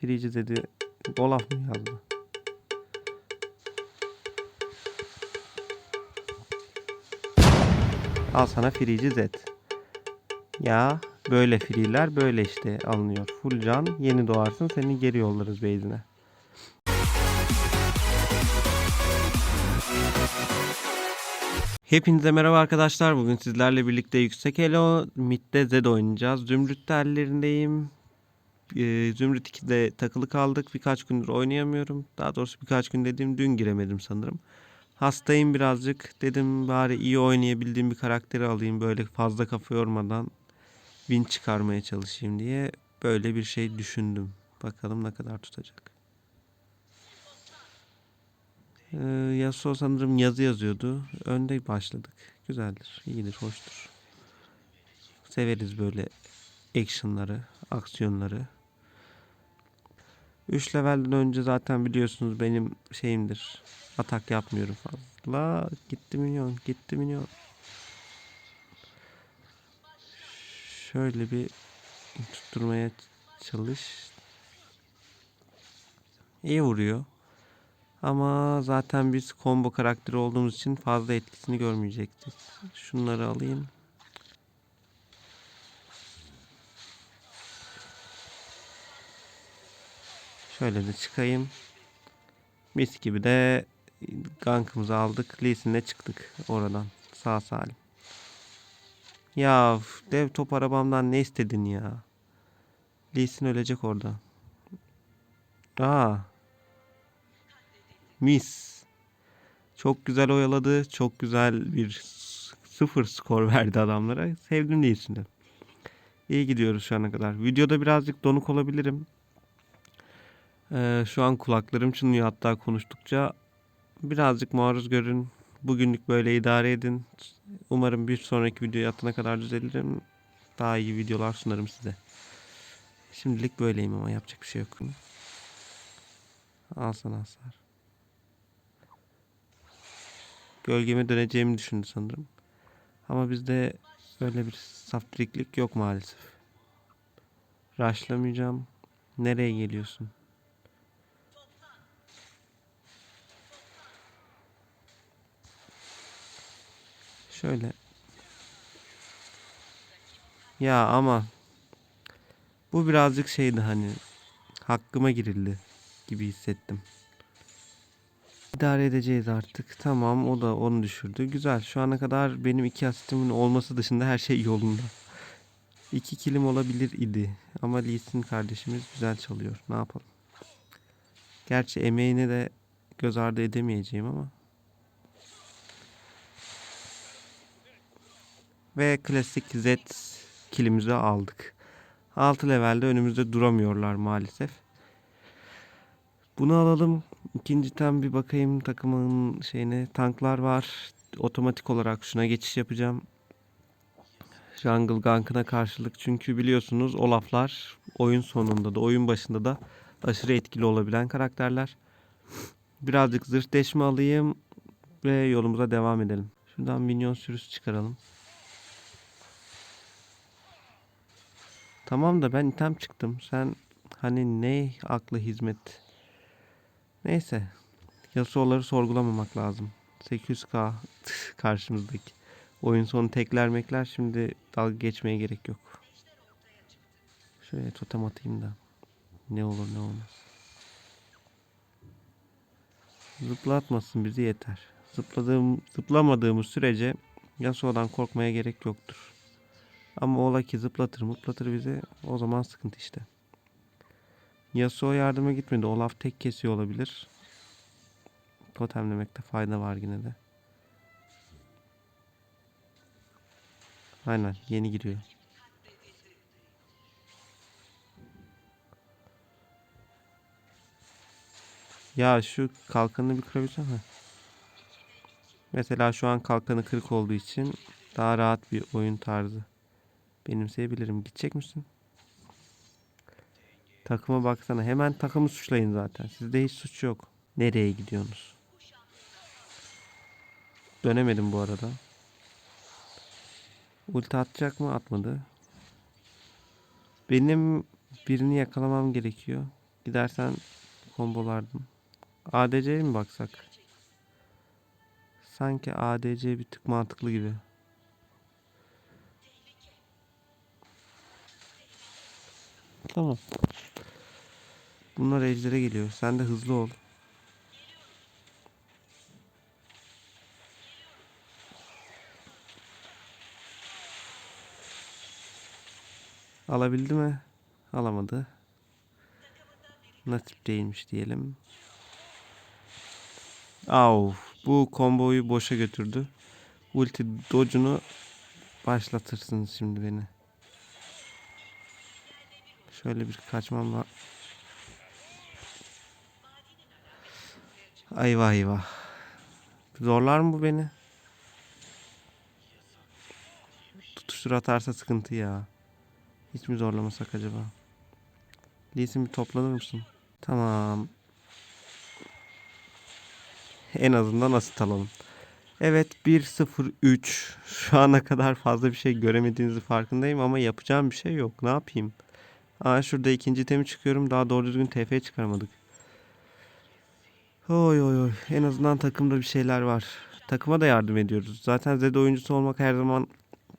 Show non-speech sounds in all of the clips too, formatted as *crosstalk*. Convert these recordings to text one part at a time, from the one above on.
Firici dedi. Olaf mı yazdı? Al sana Firici Z. Ya böyle friler böyle işte alınıyor. Full can yeni doğarsın seni geri yollarız base'ine. Hepinize merhaba arkadaşlar. Bugün sizlerle birlikte Yüksek Elo Mid'de Zed oynayacağız. Zümrüt ellerindeyim. Ee, Zümrüt 2'de takılı kaldık. Birkaç gündür oynayamıyorum. Daha doğrusu birkaç gün dediğim dün giremedim sanırım. Hastayım birazcık. Dedim bari iyi oynayabildiğim bir karakteri alayım. Böyle fazla kafa yormadan win çıkarmaya çalışayım diye böyle bir şey düşündüm. Bakalım ne kadar tutacak. Ee, Yasuo sanırım yazı yazıyordu. Önde başladık. Güzeldir, iyidir, hoştur. Severiz böyle actionları, aksiyonları. 3 levelden önce zaten biliyorsunuz benim şeyimdir. Atak yapmıyorum fazla. Gitti minyon, gitti minyon. Şöyle bir tutturmaya çalış. İyi vuruyor. Ama zaten biz combo karakteri olduğumuz için fazla etkisini görmeyecektik. Şunları alayım. Şöyle de çıkayım. Mis gibi de gankımızı aldık. Lee Sin'le çıktık oradan. Sağ salim. Ya dev top arabamdan ne istedin ya? Lee Sin ölecek orada. Aa. Mis. Çok güzel oyaladı. Çok güzel bir sıfır skor verdi adamlara. Sevdim Lee Sin'i. İyi gidiyoruz şu ana kadar. Videoda birazcık donuk olabilirim. Ee, şu an kulaklarım çınlıyor hatta konuştukça. Birazcık maruz görün. Bugünlük böyle idare edin. Umarım bir sonraki videoya atana kadar düzelirim. Daha iyi videolar sunarım size. Şimdilik böyleyim ama yapacak bir şey yok. Al sana hasar. Gölgeme döneceğimi düşündü sanırım. Ama bizde böyle bir saftiriklik yok maalesef. Raşlamayacağım. Nereye geliyorsun? Şöyle. Ya ama bu birazcık şeydi hani hakkıma girildi gibi hissettim. İdare edeceğiz artık. Tamam o da onu düşürdü. Güzel. Şu ana kadar benim iki asistimin olması dışında her şey yolunda. İki kilim olabilir idi. Ama Lee kardeşimiz güzel çalıyor. Ne yapalım. Gerçi emeğini de göz ardı edemeyeceğim ama. Ve klasik Z kilimizi aldık. 6 levelde önümüzde duramıyorlar maalesef. Bunu alalım. İkinci tem bir bakayım takımın şeyine. Tanklar var. Otomatik olarak şuna geçiş yapacağım. Jungle Gank'ına karşılık. Çünkü biliyorsunuz Olaf'lar oyun sonunda da oyun başında da aşırı etkili olabilen karakterler. Birazcık zırh deşme alayım ve yolumuza devam edelim. Şuradan minyon sürüsü çıkaralım. Tamam da ben item çıktım. Sen hani ne aklı hizmet. Neyse. Yasuo'ları sorgulamamak lazım. 800k *laughs* karşımızdaki. Oyun sonu tekler mekler şimdi dalga geçmeye gerek yok. Şöyle totem atayım da. Ne olur ne olmaz. Zıplatmasın bizi yeter. Zıpladığım, zıplamadığımız sürece Yasuo'dan korkmaya gerek yoktur. Ama ola ki zıplatır mıplatır bizi o zaman sıkıntı işte. Yasuo yardıma gitmedi. Olaf tek kesiyor olabilir. Totemlemekte fayda var yine de. Aynen yeni giriyor. Ya şu kalkanını bir kırabilsem mi? Mesela şu an kalkanı kırık olduğu için daha rahat bir oyun tarzı benimseyebilirim. Gidecek misin? Takıma baksana. Hemen takımı suçlayın zaten. Sizde hiç suç yok. Nereye gidiyorsunuz? Dönemedim bu arada. Ulti atacak mı? Atmadı. Benim birini yakalamam gerekiyor. Gidersen kombolardım. ADC'ye mi baksak? Sanki ADC bir tık mantıklı gibi. Tamam. Bunlar ejdere geliyor. Sen de hızlı ol. Alabildi mi? Alamadı. Nasip değilmiş diyelim. Au, bu komboyu boşa götürdü. Ulti dodge'unu başlatırsınız şimdi beni. Şöyle bir kaçmam var. Ayvah eyvah. Zorlar mı bu beni? Tutuştur atarsa sıkıntı ya. Hiç mi zorlamasak acaba? Lee Sin bir toplanır mısın? Tamam. En azından asit alalım. Evet 1-0-3. Şu ana kadar fazla bir şey göremediğinizi farkındayım ama yapacağım bir şey yok. Ne yapayım? Aa şurada ikinci temi çıkıyorum. Daha doğru düzgün TF çıkarmadık. Oy oy oy. En azından takımda bir şeyler var. Takıma da yardım ediyoruz. Zaten Zed oyuncusu olmak her zaman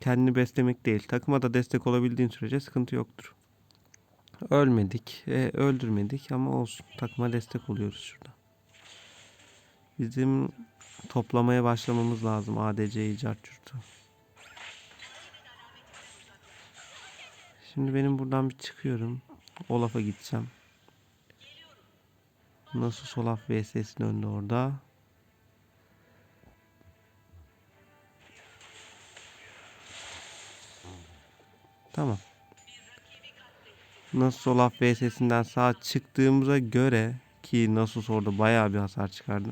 kendini beslemek değil. Takıma da destek olabildiğin sürece sıkıntı yoktur. Ölmedik, e, öldürmedik ama olsun. Takıma destek oluyoruz şurada. Bizim toplamaya başlamamız lazım ADC'yi cartçurtu. Şimdi benim buradan bir çıkıyorum. Olaf'a gideceğim. Nasıl Olaf VS'sin önde orada. Tamam. Nasıl Olaf VS'sinden sağ çıktığımıza göre ki Nasus orada bayağı bir hasar çıkardı.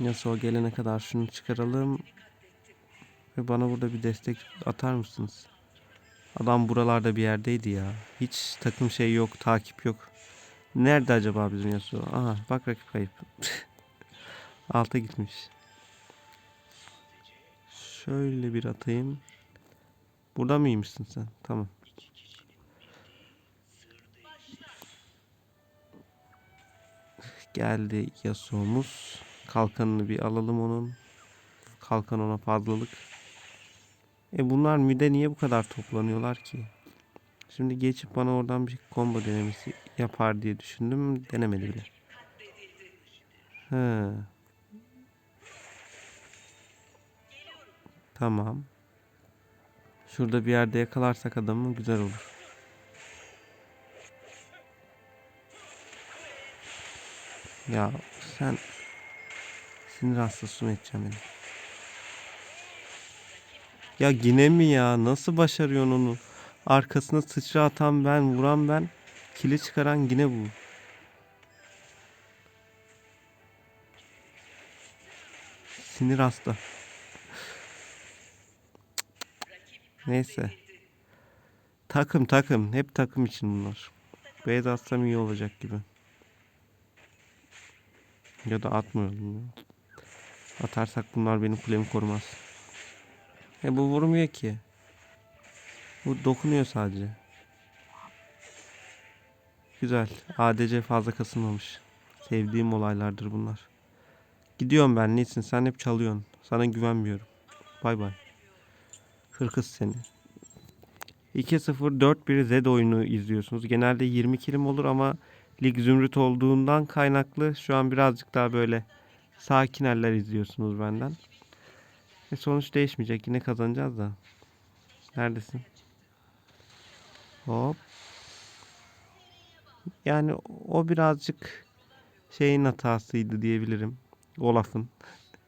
Yasuo gelene kadar şunu çıkaralım. Ve bana burada bir destek atar mısınız? Adam buralarda bir yerdeydi ya. Hiç takım şey yok, takip yok. Nerede acaba bizim Yasuo? Aha bak rakip kayıp. *laughs* Alta gitmiş. Şöyle bir atayım. Burada mıymışsın sen? Tamam. Geldi Yasuo'muz. Kalkanını bir alalım onun. Kalkan ona fazlalık. E bunlar mide niye bu kadar toplanıyorlar ki? Şimdi geçip bana oradan bir combo denemesi yapar diye düşündüm. Denemedi bile. He. Tamam. Şurada bir yerde yakalarsak adamı güzel olur. Ya sen sinir hastası mı edeceğim beni? Ya yine mi ya? Nasıl başarıyorsun onu? Arkasına sıçra atan ben, vuran ben. Kili çıkaran yine bu. Sinir hasta. Neyse. Takım takım. Hep takım için bunlar. Beyaz atsam iyi olacak gibi. Ya da atmıyorum. Atarsak bunlar benim kulemi korumaz. E bu vurmuyor ki. Bu dokunuyor sadece. Güzel. ADC fazla kasılmamış. Sevdiğim olaylardır bunlar. Gidiyorum ben. Niçin? Sen hep çalıyorsun. Sana güvenmiyorum. Bay bay. Hırkız seni. 2-0 4-1 Z oyunu izliyorsunuz. Genelde 20 kilim olur ama lig zümrüt olduğundan kaynaklı şu an birazcık daha böyle sakin eller izliyorsunuz benden. E sonuç değişmeyecek. Yine kazanacağız da. Neredesin? Hop. Yani o birazcık şeyin hatasıydı diyebilirim. Olaf'ın.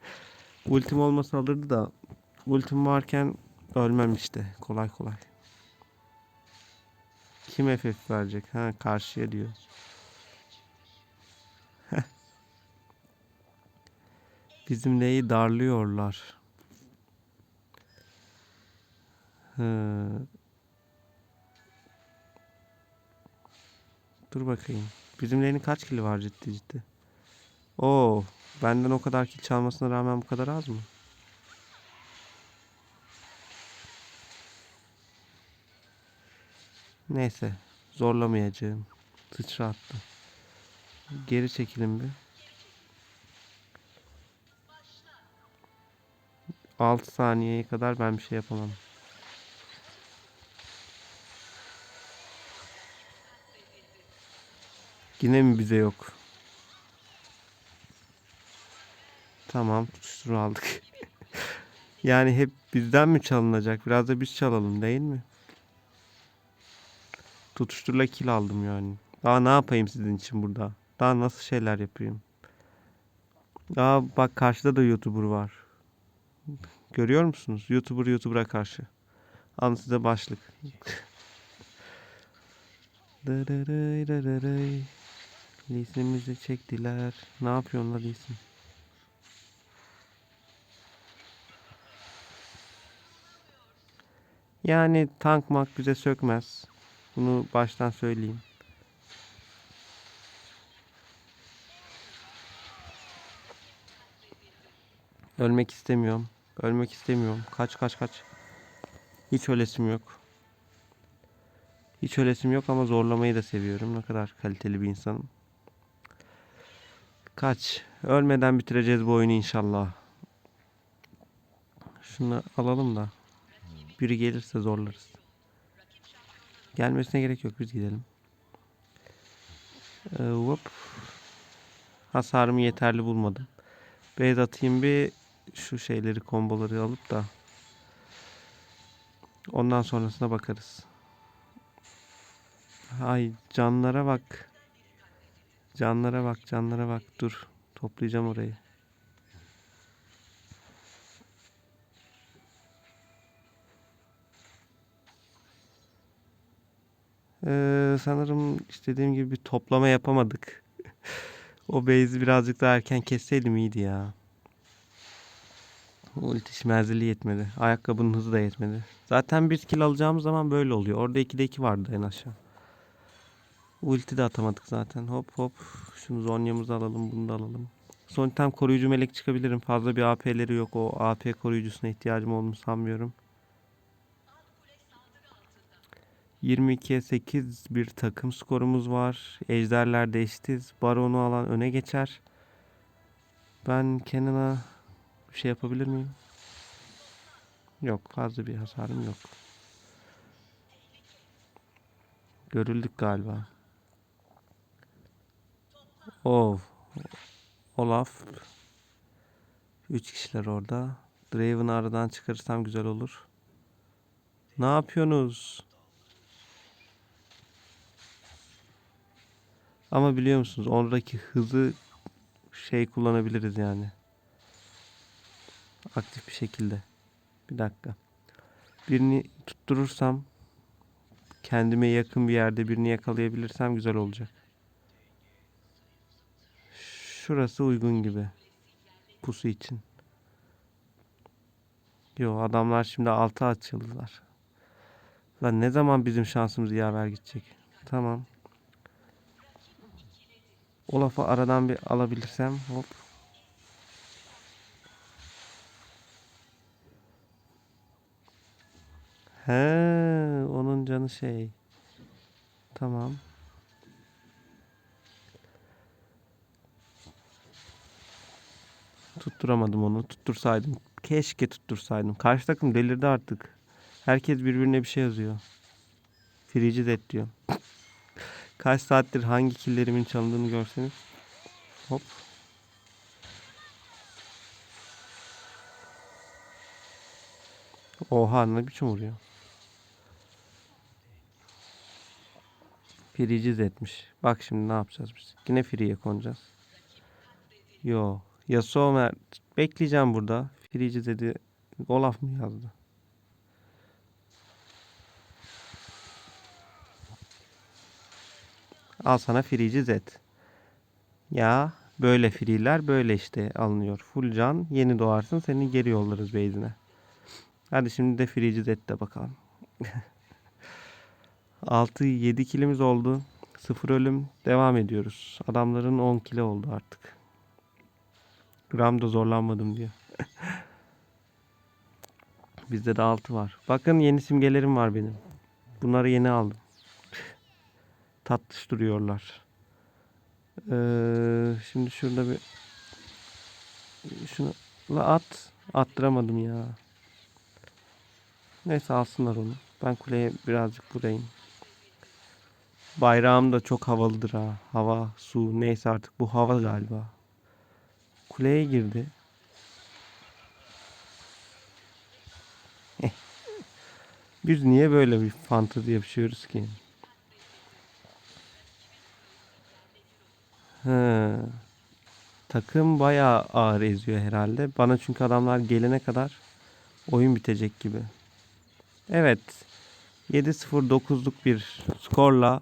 *laughs* Ultim olmasa alırdı da ultim varken ölmem işte kolay kolay. Kim FF verecek? Ha karşıya diyor. *laughs* Bizim neyi darlıyorlar. Dur bakayım. Bizim lane'in kaç kili var ciddi ciddi? Oo, benden o kadar kill çalmasına rağmen bu kadar az mı? Neyse. Zorlamayacağım. Sıçra attı. Geri çekilin bir. 6 saniyeye kadar ben bir şey yapamam. Yine mi bize yok? Tamam tutuştur aldık. *laughs* yani hep bizden mi çalınacak? Biraz da biz çalalım değil mi? Tutuşturla kill aldım yani. Daha ne yapayım sizin için burada? Daha nasıl şeyler yapayım? Aa bak karşıda da YouTuber var. Görüyor musunuz? YouTuber YouTuber'a karşı. Alın size başlık. *laughs* Lisinimizi çektiler. Ne yapıyorsun la Lisin? Yani tank mak bize sökmez. Bunu baştan söyleyeyim. Ölmek istemiyorum. Ölmek istemiyorum. Kaç kaç kaç. Hiç ölesim yok. Hiç ölesim yok ama zorlamayı da seviyorum. Ne kadar kaliteli bir insanım. Kaç. Ölmeden bitireceğiz bu oyunu inşallah. Şunu alalım da. Biri gelirse zorlarız. Gelmesine gerek yok. Biz gidelim. Ee, hop. Hasarımı yeterli bulmadım. Beyz atayım bir şu şeyleri komboları alıp da ondan sonrasına bakarız. Ay canlara bak. Canlara bak, canlara bak. Dur. Toplayacağım orayı. Ee, sanırım istediğim gibi bir toplama yapamadık. *laughs* o base'i birazcık daha erken kesseydim iyiydi ya. Ulti menzili yetmedi. Ayakkabının hızı da yetmedi. Zaten bir kill alacağımız zaman böyle oluyor. Orada 2'de 2 vardı en aşağı. Ulti de atamadık zaten. Hop hop. Şunu zonyamızı alalım. Bunu da alalım. Son item koruyucu melek çıkabilirim. Fazla bir AP'leri yok. O AP koruyucusuna ihtiyacım olduğunu sanmıyorum. 22'ye 8 bir takım skorumuz var. Ejderler de. Baron'u alan öne geçer. Ben Kenan'a bir şey yapabilir miyim? Yok. Fazla bir hasarım yok. Görüldük galiba. Of. Olaf. Üç kişiler orada. Draven'ı aradan çıkarırsam güzel olur. Ne yapıyorsunuz? Ama biliyor musunuz oradaki hızı şey kullanabiliriz yani. Aktif bir şekilde. Bir dakika. Birini tutturursam kendime yakın bir yerde birini yakalayabilirsem güzel olacak. Şurası uygun gibi. Pusu için. Yo adamlar şimdi altı açıldılar. Lan ne zaman bizim şansımız yaver gidecek? Tamam. Olaf'ı aradan bir alabilirsem hop. He, onun canı şey. Tamam. Tutturamadım onu. Tuttursaydım. Keşke tuttursaydım. Karşı takım delirdi artık. Herkes birbirine bir şey yazıyor. Frici Zed diyor. Kaç saattir hangi killerimin çalındığını görseniz. Hop. Oha ne biçim vuruyor. Frici etmiş. Bak şimdi ne yapacağız biz. Yine Free'ye konacağız. Yo. Yasuo Mert. Bekleyeceğim burada. Frici dedi. Olaf mı yazdı? Al sana Frici Z. Ya böyle free'ler böyle işte alınıyor. Full can yeni doğarsın seni geri yollarız base'ine. Hadi şimdi de Frici Z'de bakalım. *laughs* 6-7 kilimiz oldu. 0 ölüm. Devam ediyoruz. Adamların 10 kilo oldu artık. Gram da zorlanmadım diyor. Bizde de 6 var. Bakın yeni simgelerim var benim. Bunları yeni aldım. tatlış duruyorlar. Ee, şimdi şurada bir şunu la at. Attıramadım ya. Neyse alsınlar onu. Ben kuleye birazcık vurayım. Bayrağım da çok havalıdır ha. Hava, su neyse artık bu hava galiba. Kuleye girdi. *laughs* Biz niye böyle bir fantezi yapışıyoruz ki? He. Takım bayağı ağır eziyor herhalde. Bana çünkü adamlar gelene kadar oyun bitecek gibi. Evet. 7-0-9'luk bir skorla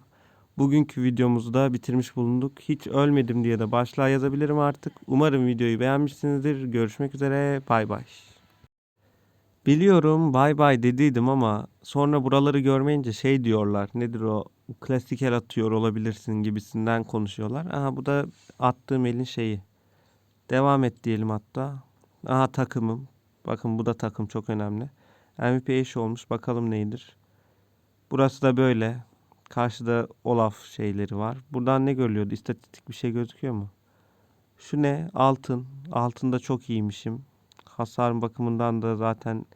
bugünkü videomuzu da bitirmiş bulunduk. Hiç ölmedim diye de başlığa yazabilirim artık. Umarım videoyu beğenmişsinizdir. Görüşmek üzere. Bay bay. Biliyorum bay bay dediydim ama sonra buraları görmeyince şey diyorlar. Nedir o? Klasik el atıyor olabilirsin gibisinden konuşuyorlar. Aha bu da attığım elin şeyi. Devam et diyelim hatta. Aha takımım. Bakın bu da takım çok önemli. MVP eş olmuş. Bakalım neydir. Burası da böyle. Karşıda Olaf şeyleri var. Buradan ne görülüyordu? İstatistik bir şey gözüküyor mu? Şu ne? Altın. Altında çok iyiymişim. Hasar bakımından da zaten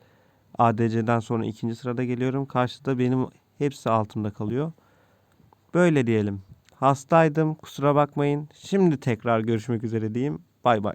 ADC'den sonra ikinci sırada geliyorum. Karşıda benim hepsi altımda kalıyor. Böyle diyelim. Hastaydım. Kusura bakmayın. Şimdi tekrar görüşmek üzere diyeyim. Bay bay.